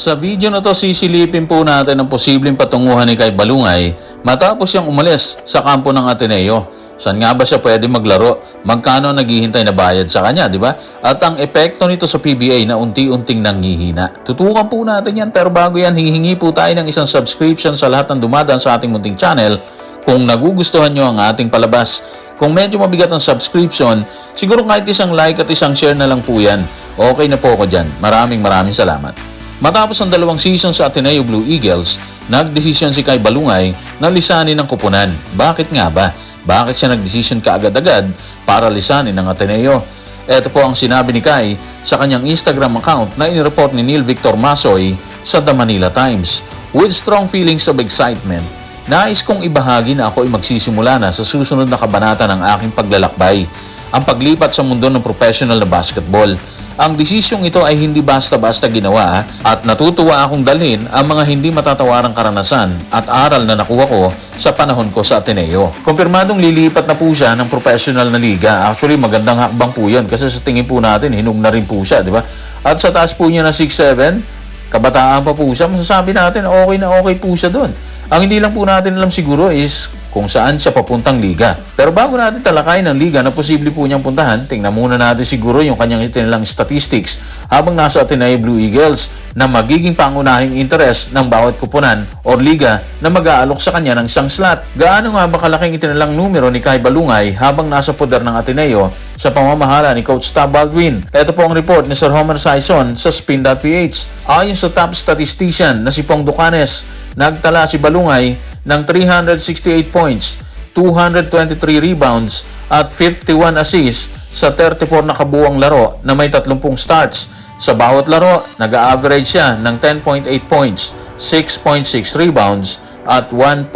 Sa video na to sisilipin po natin ang posibleng patunguhan ni Kay Balungay matapos siyang umalis sa kampo ng Ateneo. Saan nga ba siya pwede maglaro? Magkano naghihintay na bayad sa kanya, di ba? At ang epekto nito sa PBA na unti-unting nanghihina. Tutukan po natin yan pero bago yan hihingi po tayo ng isang subscription sa lahat ng dumadaan sa ating munting channel kung nagugustuhan nyo ang ating palabas. Kung medyo mabigat ang subscription, siguro kahit isang like at isang share na lang po yan. Okay na po ako dyan. Maraming maraming salamat. Matapos ang dalawang season sa Ateneo Blue Eagles, nagdesisyon si Kai Balungay na lisanin ng kupunan. Bakit nga ba? Bakit siya nagdesisyon kaagad-agad para lisanin ng Ateneo? Ito po ang sinabi ni Kai sa kanyang Instagram account na inireport ni Neil Victor Masoy sa The Manila Times. With strong feelings of excitement, nais kong ibahagi na ako ay magsisimula na sa susunod na kabanata ng aking paglalakbay, ang paglipat sa mundo ng professional na basketball. Ang desisyong ito ay hindi basta-basta ginawa at natutuwa akong dalhin ang mga hindi matatawarang karanasan at aral na nakuha ko sa panahon ko sa Ateneo. Kumpirmadong lilipat na po siya ng professional na liga. Actually, magandang hakbang po yun kasi sa tingin po natin, hinug na rin po siya, di ba? At sa taas po niya na 6'7", kabataan pa po siya, masasabi natin okay na okay po siya doon. Ang hindi lang po natin alam siguro is kung saan siya papuntang liga. Pero bago natin talakayin ang liga na posible po niyang puntahan, tingnan muna natin siguro yung kanyang itinilang statistics habang nasa Ateneo Blue Eagles na magiging pangunahing interes ng bawat kupunan o liga na mag-aalok sa kanya ng isang slot. Gaano nga ba kalaking itinilang numero ni Kai Balungay habang nasa poder ng Ateneo sa pamamahala ni Coach Tab Baldwin? Ito po ang report ni Sir Homer Sison sa Spin.ph. Ayon sa top statistician na si Pong Ducanes, nagtala si Balungay ng 368 points, 223 rebounds at 51 assists sa 34 na kabuwang laro na may 30 starts. Sa bawat laro, nag-average siya ng 10.8 points, 6.6 rebounds at 1.5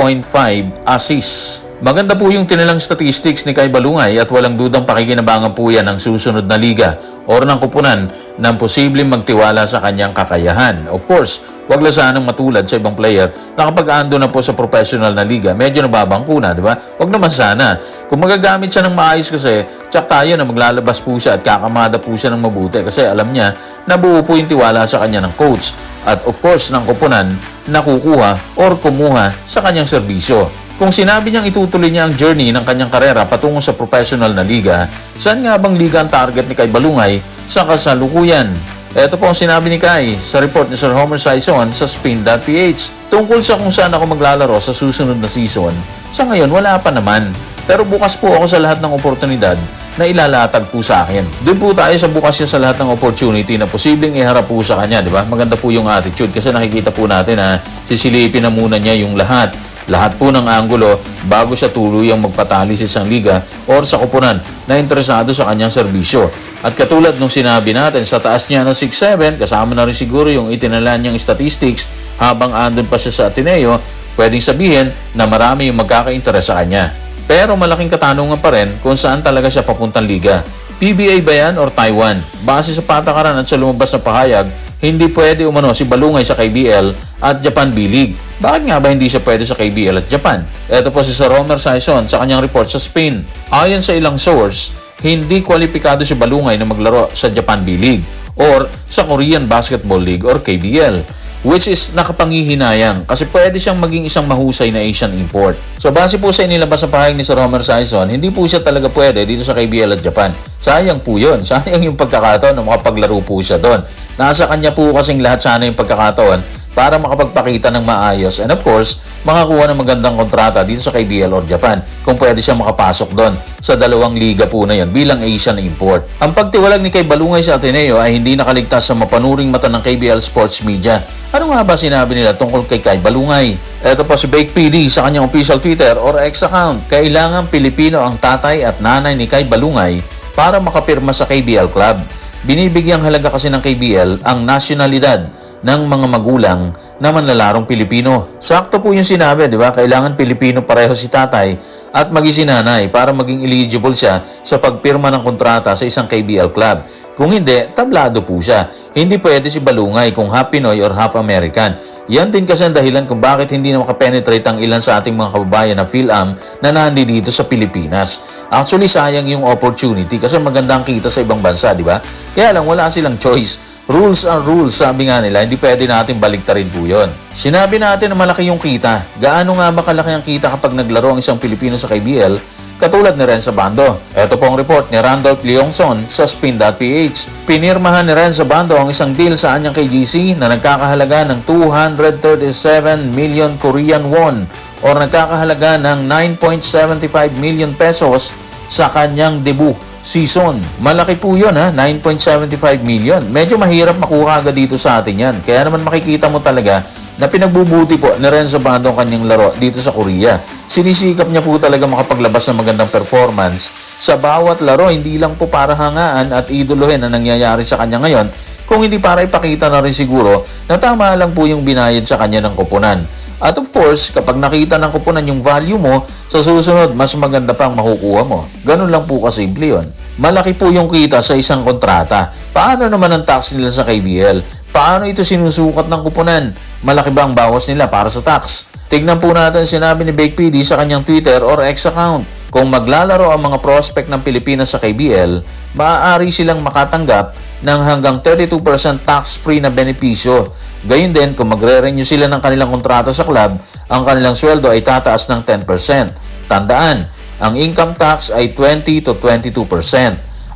assists. Maganda po yung tinilang statistics ni Kai Balungay at walang dudang pakikinabangan po yan ng susunod na liga or ng kupunan ng posibleng magtiwala sa kanyang kakayahan. Of course, wag lang sanang matulad sa ibang player na kapag ando na po sa professional na liga, medyo nababangko na, di ba? Wag naman sana. Kung magagamit siya ng maayos kasi, tsak tayo na maglalabas po siya at kakamada po siya ng mabuti kasi alam niya na buo po yung tiwala sa kanya ng coach at of course ng kupunan na kukuha or kumuha sa kanyang serbisyo. Kung sinabi niyang itutuloy niya ang journey ng kanyang karera patungo sa professional na liga, saan nga bang liga ang target ni Kai Balungay sa kasalukuyan? Ito po ang sinabi ni Kai sa report ni Sir Homer Sison sa Spin.ph. Tungkol sa kung saan ako maglalaro sa susunod na season, sa ngayon wala pa naman. Pero bukas po ako sa lahat ng oportunidad na ilalatag po sa akin. Doon po tayo sa bukas siya sa lahat ng opportunity na posibleng iharap po sa kanya, di ba? Maganda po yung attitude kasi nakikita po natin na sisilipin na muna niya yung lahat lahat po ng anggulo bago siya tuluyang magpatali sa isang liga or sa kupunan na interesado sa kanyang serbisyo. At katulad nung sinabi natin, sa taas niya ng 6'7", kasama na rin siguro yung itinalan niyang statistics habang andun pa siya sa Ateneo, pwedeng sabihin na marami yung magkaka-interest sa kanya. Pero malaking katanungan pa rin kung saan talaga siya papuntang liga. PBA ba yan or Taiwan? Base sa patakaran at sa lumabas na pahayag, hindi pwede umano si Balungay sa KBL at Japan B-League. Bakit nga ba hindi siya pwede sa KBL at Japan? Ito po si Sir Romer Saison sa kanyang report sa Spain. Ayon sa ilang source, hindi kwalipikado si Balungay na maglaro sa Japan B-League or sa Korean Basketball League or KBL which is nakapangihinayang kasi pwede siyang maging isang mahusay na Asian import. So base po sa inilabas sa pahayag ni Sir Homer Sison, hindi po siya talaga pwede dito sa KBL at Japan. Sayang po yun. Sayang yung pagkakataon na makapaglaro po siya doon. Nasa kanya po kasing lahat sana yung pagkakataon para makapagpakita ng maayos and of course, makakuha ng magandang kontrata dito sa KBL or Japan kung pwede siya makapasok doon sa dalawang liga po na yan bilang Asian import. Ang pagtiwalag ni kay Balungay sa Ateneo ay hindi nakaligtas sa mapanuring mata ng KBL Sports Media. Ano nga ba sinabi nila tungkol kay Kai Balungay? Ito po si Bake PD sa kanyang official Twitter or X account. Kailangan Pilipino ang tatay at nanay ni Kai Balungay para makapirma sa KBL Club. Binibigyang halaga kasi ng KBL ang nasyonalidad ng mga magulang na manlalarong Pilipino. Sakto po yung sinabi, di ba? Kailangan Pilipino pareho si tatay at maging si nanay para maging eligible siya sa pagpirma ng kontrata sa isang KBL club. Kung hindi, tablado po siya. Hindi pwede si Balungay kung half Pinoy or half American. Yan din kasi ang dahilan kung bakit hindi na makapenetrate ang ilan sa ating mga kababayan na PhilAm na nandi dito sa Pilipinas. Actually, sayang yung opportunity kasi magandang kita sa ibang bansa, di ba? Kaya lang, wala silang choice Rules are rules, sabi nga nila, hindi pwede natin baliktarin po yun. Sinabi natin na malaki yung kita. Gaano nga ba kalaki ang kita kapag naglaro ang isang Pilipino sa KBL katulad ni Renza Bando. Ito po ang report ni Randolph Leongson sa Spin.ph. Pinirmahan ni Renza Bando ang isang deal sa anyang KGC na nagkakahalaga ng 237 million Korean won o nagkakahalaga ng 9.75 million pesos sa kanyang debut season. Malaki po yun ha, 9.75 million. Medyo mahirap makuha agad dito sa atin yan. Kaya naman makikita mo talaga na pinagbubuti po ni Renzo Bando ang kanyang laro dito sa Korea. Sinisikap niya po talaga makapaglabas ng magandang performance sa bawat laro, hindi lang po para hangaan at idolohin na nangyayari sa kanya ngayon, kung hindi para ipakita na rin siguro na tama lang po yung binayad sa kanya ng kupunan. At of course, kapag nakita ng kupunan yung value mo, sa susunod, mas maganda pang makukuha mo. Ganun lang po kasimple yun. Malaki po yung kita sa isang kontrata. Paano naman ang tax nila sa KBL? Paano ito sinusukat ng kupunan? Malaki ba ang bawas nila para sa tax? Tignan po natin sinabi ni Bake PD sa kanyang Twitter or X account. Kung maglalaro ang mga prospect ng Pilipinas sa KBL, maaari silang makatanggap ng hanggang 32% tax-free na benepisyo. Gayun din, kung magre-renew sila ng kanilang kontrata sa club, ang kanilang sweldo ay tataas ng 10%. Tandaan, ang income tax ay 20 to 22%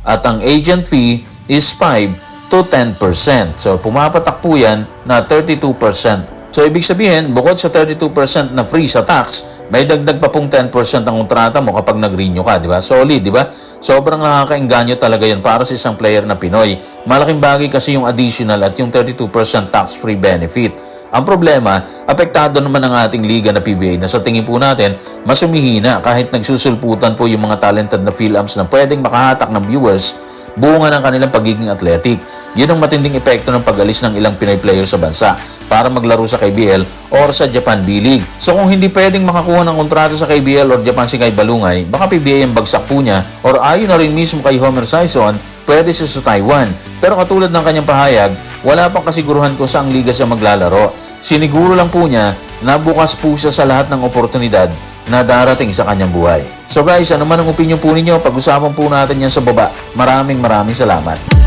at ang agent fee is 5 to 10%. So, pumapatak po yan na 32%. So, ibig sabihin, bukod sa 32% na free sa tax, may dagdag pa pong 10% ang kontrata mo kapag nag-renew ka, di ba? Solid, di ba? Sobrang nakakainganyo talaga yan para sa isang player na Pinoy. Malaking bagay kasi yung additional at yung 32% tax-free benefit. Ang problema, apektado naman ang ating liga na PBA na sa tingin po natin, mas humihina kahit nagsusulputan po yung mga talented na Philams na pwedeng makahatak ng viewers bunga ng kanilang pagiging athletic. Yun ang matinding epekto ng pag-alis ng ilang Pinoy players sa bansa para maglaro sa KBL or sa Japan B-League. So kung hindi pwedeng makakuha ng kontrata sa KBL or Japan si Kai Balungay, baka PBA ang bagsak po niya or ayon na rin mismo kay Homer Sison, pwede siya sa Taiwan. Pero katulad ng kanyang pahayag, wala pang kasiguruhan kung saang liga siya maglalaro. Siniguro lang po niya na bukas po siya sa lahat ng oportunidad na darating sa kanyang buhay. So guys, ano man ang opinion po ninyo, pag-usapan po natin yan sa baba. Maraming maraming salamat.